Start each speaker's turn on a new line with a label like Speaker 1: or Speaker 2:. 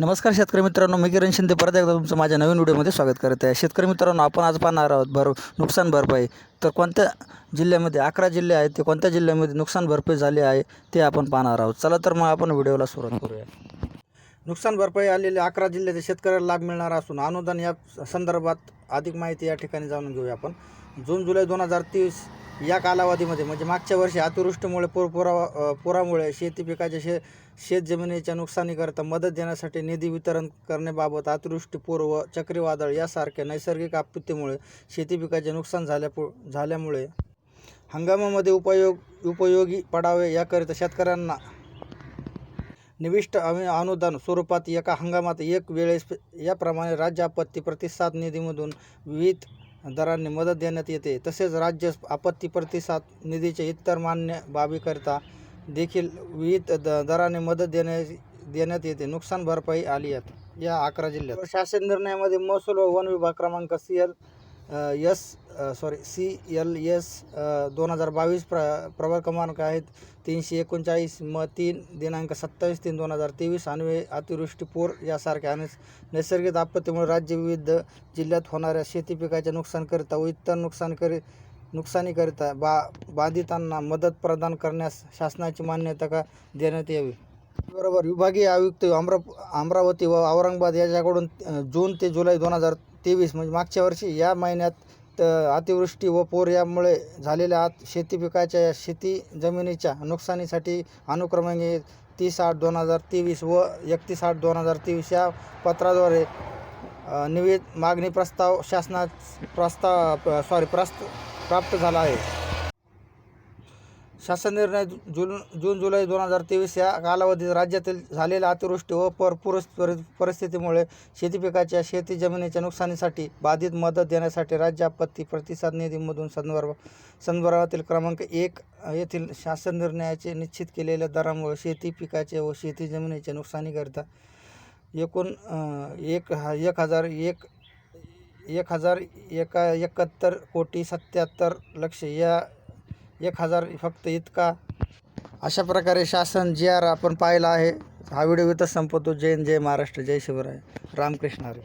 Speaker 1: नमस्कार शेतकरी मित्रांनो मी किरण शिंदे. परत एकदा तुमचं माझ्या नवीन व्हिडिओमध्ये स्वागत करत आहे. शेतकरी मित्रांनो आपण आज पाहणार आहोत भर नुकसान भरपाई. तर कोणत्या जिल्ह्यामध्ये अकरा जिल्हे आहेत ते कोणत्या जिल्ह्यामध्ये नुकसान भरपाई झाली आहे ते आपण पाहणार आहोत. चला तर मग आपण व्हिडिओला सुरुवात करूया. नुकसान भरपाई आलेल्या अकरा जिल्ह्याच्या शेतकऱ्याला लाभ मिळणार असून अनुदान या संदर्भात अधिक माहिती या ठिकाणी जाणून घेऊया आपण. जून जुलै दोन हजार तीस या कालावधीमध्ये म्हणजे मागच्या वर्षी अतिवृष्टीमुळे पूर पुरा पुरामुळे शेती पिकाच्या शे शेत जमिनीच्या नुकसानीकरता मदत देण्यासाठी निधी वितरण करण्याबाबत अतिवृष्टी पूर व चक्रीवादळ यासारख्या नैसर्गिक आपत्तीमुळे शेती पिकाचे नुकसान झाल्या झाल्यामुळे हंगामामध्ये उपयोग उपयोगी पडावे याकरिता शेतकऱ्यांना निविष्ट अनु अनुदान स्वरूपात एका हंगामात एक वेळेस याप्रमाणे राज्य आपत्ती प्रतिसाद निधीमधून विविध दरांनी मदत देण्यात येते. तसेच राज्य आपत्ती प्रतिसाद निधीचे इतर मान्य बाबीकरिता देखील विविध द दराने मदत देण्या देण्यात येते. नुकसान भरपाई आली आहेत या अकरा जिल्ह्यात. शासन निर्णयामध्ये महसूल व वन विभाग क्रमांक C L yes sorry C L S दोन हजार बावीस प्र प्रभाग क्रमांक आहेत तीनशे एकोणचाळीस म तीन दिनांक सत्तावीस तीन दोन हजार तेवीस अन्वये अतिवृष्टी पूर यासारख्या अनेक नैसर्गिक आपत्तीमुळे राज्य विविध जिल्ह्यात होणाऱ्या शेती पिकाच्या नुकसानकरिता व इतर नुकसानकरी नुकसानीकरिता बा बाधितांना मदत प्रदान करण्यास शासनाची मान्यता का देण्यात यावी? बरोबर. विभागीय आयुक्त अमरा अमरावती व औरंगाबाद याच्याकडून जून ते जुलै दोन हजार तेवीस म्हणजे मागच्या वर्षी या महिन्यात त- अतिवृष्टी व पूर यामुळे झालेल्या आत शेती पिकाच्या शेती जमिनीच्या नुकसानीसाठी अनुक्रमांगे तीस आठ दोन हजार तेवीस व एकतीस आठ दोन हजार तेवीस या पत्राद्वारे निवेद मागणी प्रस्ताव शासनात प्रस्ताव सॉरी प्रस्त प्राप्त झाला आहे. शासन निर्णय जून जून जुलै दोन हजार तेवीस या कालावधीत राज्यातील झालेल्या अतिवृष्टी व पर पुरस परि- परिस्थितीमुळे शेती पिकाच्या शेती जमिनीच्या नुकसानीसाठी बाधित मदत देण्यासाठी राज्य आपत्ती प्रतिसाद निधीमधून संदर्भ संदर्भातील क्रमांक एक येथील शासन निर्णयाचे निश्चित केलेल्या दरामुळे शेती पिकाचे व शेती जमिनीच्या नुकसानीकरिता एकूण एक ह- एक हजार एक एक हजार एका एकाहत्तर कोटी सत्याहत्तर लक्ष या एक हजार फक्त इतका. अशा प्रकारे शासन जी आर आपण पाहिला आहे हा व्हिडिओ इथं संपवतो. जय हिंद, जय महाराष्ट्र जय शिवराय. रामकृष्ण हरी.